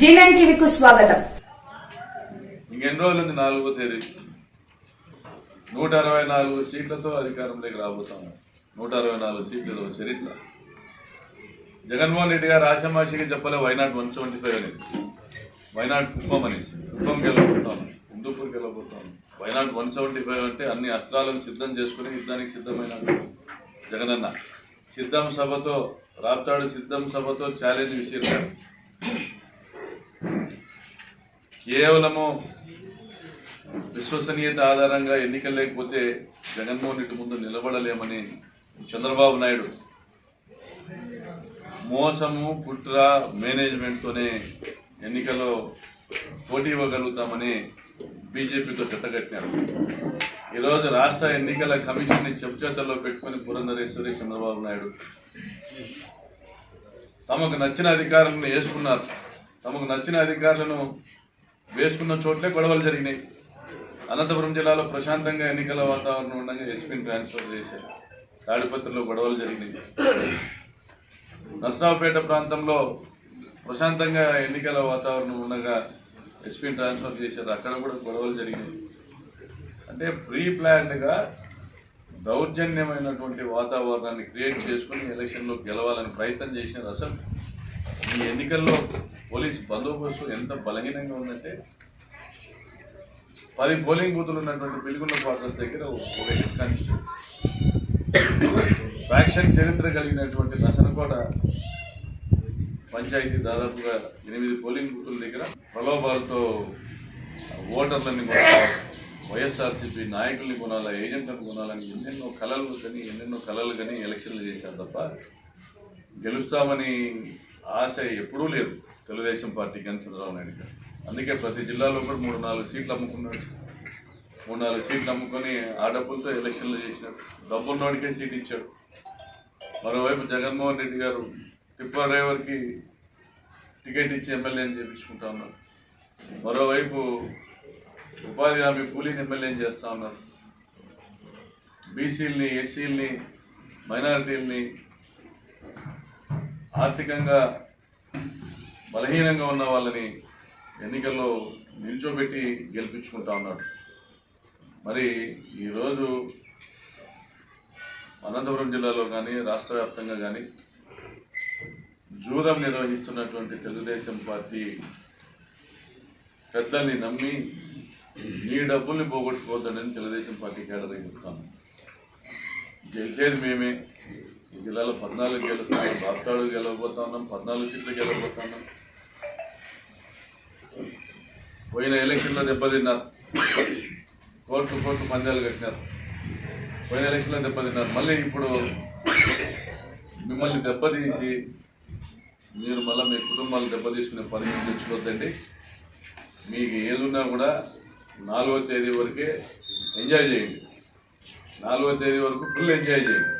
G టీవీకు స్వాగతం. ఇంకెన్ని రోజులు నాలుగో తేదీ? నూట అరవై నాలుగు సీట్లతో అధికారంలోకి రాబోతాము. నూట అరవై నాలుగు సీట్లతో చరిత్ర. జగన్మోహన్ రెడ్డి గారు ఆశామాషిగా చెప్పలే why not one seventy five అనేది వైనాట్ కుప్పం అనేసి కుప్పం గెలవబోతాను Hindupur గెలవబోతాను why not one seventy five అంటే అన్ని అస్త్రాలను సిద్ధం చేసుకుని యుద్ధానికి సిద్ధమైన జగనన్న. సిద్ధం సభతో రాప్తాడు సిద్ధం సభతో ఛాలెంజ్ విసిరారు కేవలము విశ్వసనీయత ఆధారంగా ఎన్నికలు లేకపోతే జగన్మోహన్ రెడ్డి ముందు నిలబడలేమని చంద్రబాబు నాయుడు మోసము కుట్ర మేనేజ్మెంట్తోనే ఎన్నికలో పోటీ ఇవ్వగలుగుతామని బీజేపీతో జతకట్టినారు ఈరోజు రాష్ట్ర ఎన్నికల కమిషన్ని చెప్పుచేతల్లో పెట్టుకుని పురంధరేశ్వరి చంద్రబాబు నాయుడు తమకు నచ్చిన అధికారులను వేసుకున్నారు. తమకు నచ్చిన అధికారులను వేసుకున్న చోట్లే గొడవలు జరిగినాయి. అనంతపురం జిల్లాలో ప్రశాంతంగా ఎన్నికల వాతావరణం ఉండగా ఎస్పీని ట్రాన్స్ఫర్ చేశారు. తాడిపత్రిలో గొడవలు జరిగినాయి. నర్సరావుపేట ప్రాంతంలో ప్రశాంతంగా ఎన్నికల వాతావరణం ఉండగా ఎస్పీని ట్రాన్స్ఫర్ చేశారు. అక్కడ కూడా గొడవలు జరిగినాయి. అంటే ప్రీ ప్లాన్డ్గా దౌర్జన్యమైనటువంటి వాతావరణాన్ని క్రియేట్ చేసుకుని ఎలక్షన్లో గెలవాలని ప్రయత్నం చేసినారు. అసలు ఈ ఎన్నికల్లో పోలీస్ బందోబస్తు ఎంత బలహీనంగా ఉందంటే పది పోలింగ్ బూతులు ఉన్నటువంటి పిలుగున్న క్వార్టర్స్ దగ్గర ఒక హెడ్ కానిస్టేబుల్ ఫ్యాక్షన్ చరిత్ర కలిగినటువంటి నసనకోట పంచాయతీ దాదాపుగా ఎనిమిది పోలింగ్ బూతుల దగ్గర ప్రలోభాలతో ఓటర్లని కొనాలి వైఎస్ఆర్సీపీ నాయకుల్ని కొనాలా ఏజెంట్లను కొనాలని ఎన్నెన్నో కళలు కానీ ఎన్నెన్నో కళలు కానీ ఎలక్షన్లు చేశారు తప్ప గెలుస్తామని ఆశ ఎప్పుడూ లేదు తెలుగుదేశం పార్టీకి అని చంద్రబాబు నాయుడు గారు. అందుకే ప్రతి జిల్లాలో కూడా మూడు నాలుగు సీట్లు అమ్ముకున్నాడు. మూడు నాలుగు సీట్లు అమ్ముకొని ఆ డబ్బులతో ఎలక్షన్లు చేసినాడు. డబ్బున్నోడికే సీట్ ఇచ్చాడు. మరోవైపు జగన్మోహన్ రెడ్డి గారు టిప్పర్ డ్రైవర్కి టికెట్ ఇచ్చి ఎమ్మెల్యే అని చేపించుకుంటా ఉన్నారు. మరోవైపు ఉపాధి హామీ కూలీని ఎమ్మెల్యేని చేస్తూ ఉన్నారు. బీసీలని ఎస్సీలని మైనారిటీలని ఆర్థికంగా బలహీనంగా ఉన్న వాళ్ళని ఎన్నికల్లో నిల్చోబెట్టి గెలిపించుకుంటా ఉన్నాడు. మరి ఈరోజు అనంతపురం జిల్లాలో కానీ రాష్ట్ర వ్యాప్తంగా కానీ జూదం నిర్వహిస్తున్నటువంటి తెలుగుదేశం పార్టీ పెద్దల్ని నమ్మి నీ డబ్బుల్ని పోగొట్టుకోవద్దని తెలుగుదేశం పార్టీ కేడర్ చెప్తాను గెలిచేది మేమే. ఈ జిల్లాలో పద్నాలుగు గెలుస్తున్నాం రాష్ట్రాలు గెలవబోతా ఉన్నాం పద్నాలుగు సీట్లు గెలవబోతా ఉన్నాం. పోయిన ఎలక్షన్లో దెబ్బతిన్నారు. కోర్టు కోర్టు పందాలు కట్టినారు. పోయిన ఎలక్షన్లో దెబ్బతిన్నారు. మళ్ళీ ఇప్పుడు మిమ్మల్ని దెబ్బతీసి మీరు మళ్ళీ మీ కుటుంబాలు దెబ్బతీసుకునే పరిస్థితి తెచ్చుకోవద్దండి మీకు ఏదున్నా కూడా నాలుగో తేదీ వరకే ఎంజాయ్ చేయండి. నాలుగో తేదీ వరకు ఫుల్ ఎంజాయ్ చేయండి.